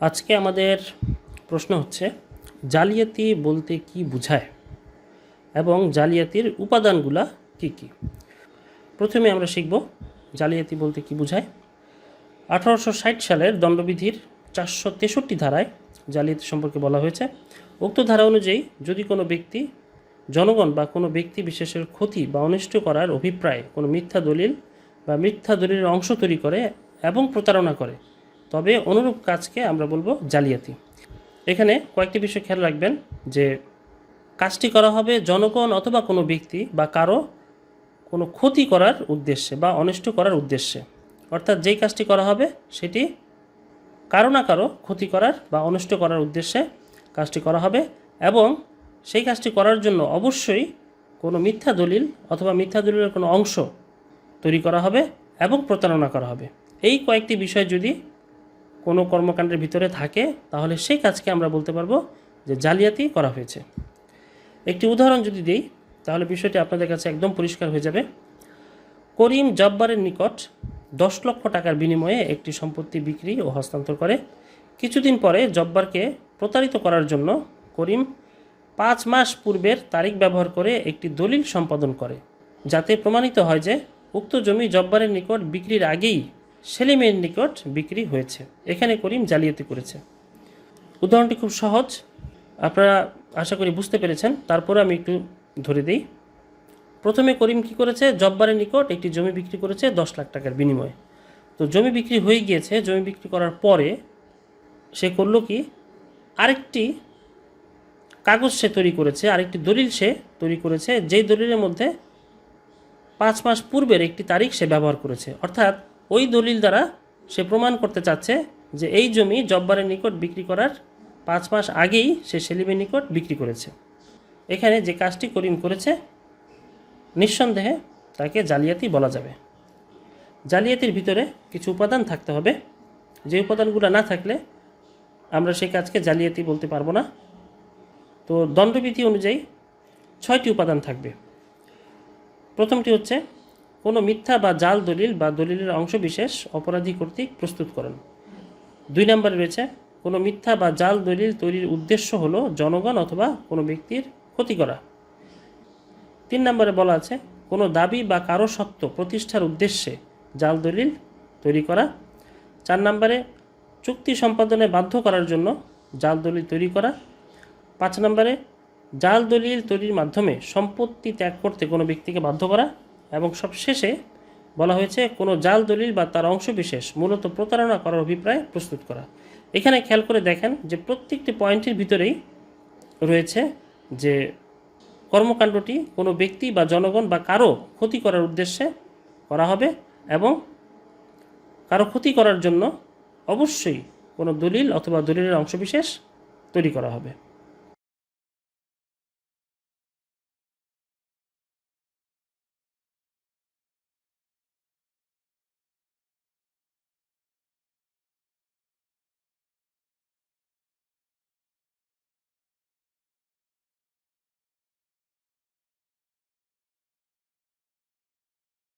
আজকে আমাদের প্রশ্ন হচ্ছে, জালিয়াতি বলতে কি বোঝায় এবং জালিয়াতির উপাদানগুলা কি কি? প্রথমে আমরা শিখব জালিয়াতি বলতে কি বোঝায়। আঠারোশো ষাট সালের দণ্ডবিধির চারশো তেষট্টি ধারায় জালিয়াতি সম্পর্কে বলা হয়েছে। উক্ত ধারা অনুযায়ী যদি কোনো ব্যক্তি, জনগণ বা কোনো ব্যক্তি বিশেষের ক্ষতি বা অনিষ্ট করার অভিপ্রায়ে কোনো মিথ্যা দলিল বা মিথ্যা দলিলের অংশ তৈরি করে এবং প্রতারণা করে তবে অনুরূপ কাজকে আমরা বলব জালিয়াতি। এখানে কয়েকটি বিষয় খেয়াল রাখবেন যে কাজটি করা হবে জনগণ অথবা কোনো ব্যক্তি বা কারও কোনো ক্ষতি করার উদ্দেশ্যে বা অনিষ্ট করার উদ্দেশ্যে। অর্থাৎ যেই কাজটি করা হবে সেটি কারও না কারও ক্ষতি করার বা অনিষ্ট করার উদ্দেশ্যে কাজটি করা হবে এবং সেই কাজটি করার জন্য অবশ্যই কোনো মিথ্যা দলিল অথবা মিথ্যা দলিলের কোনো অংশ তৈরি করা হবে এবং প্রতারণা করা হবে। এই কয়েকটি বিষয় যদি কোনো কর্মকাণ্ডের ভিতরে থাকে, তাহলে সেই কাজকে আমরা বলতে পারব যে জালিয়াতি করা হয়েছে। একটি উদাহরণ যদি দিই, তাহলে বিষয়টি আপনাদের কাছে একদম পরিষ্কার হয়ে যাবে। করিম জব্বারের নিকট দশ লক্ষ টাকার বিনিময়ে একটি সম্পত্তি বিক্রি ও হস্তান্তর করে। কিছুদিন পরে জব্বারকে প্রতারিত করার জন্য করিম পাঁচ মাস পূর্বের তারিখ ব্যবহার করে একটি দলিল সম্পাদন করে, যাতে প্রমাণিত হয় যে উক্ত জমি জব্বারের নিকট বিক্রির আগেই সেলিমের নিকট বিক্রি হয়েছে। এখানে করিম জালিয়াতি করেছে। উদাহরণটি খুব সহজ। আপনারা আশা করি বুঝতে পেরেছেন। তারপরে আমি একটু ধরে দিই। প্রথমে করিম কি করেছে? জব্বারের নিকট একটি জমি বিক্রি করেছে দশ লাখ টাকার বিনিময়ে। তো জমি বিক্রি হয়ে গিয়েছে। জমি বিক্রি করার পরে সে করল কি? আরেকটি কাগজ সে তৈরি করেছে, আরেকটি দলিল সে তৈরি করেছে, যেই দলিলের মধ্যে পাঁচ মাস পূর্বের একটি তারিখ সে ব্যবহার করেছে। অর্থাৎ ওই দলিল দ্বারা সে প্রমাণ করতে চাচ্ছে যে এই জমি জব্বারের নিকট বিক্রি করার পাঁচ মাস আগেই সে সেলিমের নিকট বিক্রি করেছে। এখানে যে কাজটি করিম করেছে, নিঃসন্দেহে তাকে জালিয়াতি বলা যাবে। জালিয়াতির ভিতরে কিছু উপাদান থাকতে হবে। যে উপাদানগুলো না থাকলে আমরা সেই কাজকে জালিয়াতি বলতে পারব না। তো দণ্ডবিধি অনুযায়ী ছয়টি উপাদান থাকবে। প্রথমটি হচ্ছে কোনো মিথ্যা বা জাল দলিল বা দলিলের অংশবিশেষ অপরাধী কর্তৃক প্রস্তুত করেন। দুই নম্বরে রয়েছে, কোনো মিথ্যা বা জাল দলিল তৈরির উদ্দেশ্য হলো জনগণ অথবা কোনো ব্যক্তির ক্ষতি করা। তিন নম্বরে বলা আছে, কোনো দাবি বা কারও সত্ত্ব প্রতিষ্ঠার উদ্দেশ্যে জাল দলিল তৈরি করা। চার নম্বরে, চুক্তি সম্পাদনে বাধ্য করার জন্য জাল দলিল তৈরি করা। পাঁচ নম্বরে, জাল দলিল তৈরির মাধ্যমে সম্পত্তি ত্যাগ করতে কোনো ব্যক্তিকে বাধ্য করা। এবং সবশেষে বলা হয়েছে, কোনো জাল দলিল বা তার অংশবিশেষ মূলত প্রতারণা করার অভিপ্রায় প্রস্তুত করা। এখানে খেয়াল করে দেখেন যে প্রত্যেকটি পয়েন্টের ভিতরেই রয়েছে যে কর্মকাণ্ডটি কোনো ব্যক্তি বা জনগণ বা কারও ক্ষতি করার উদ্দেশ্যে করা হবে এবং কারও ক্ষতি করার জন্য অবশ্যই কোনো দলিল অথবা দলিলের অংশবিশেষ তৈরি করা হবে।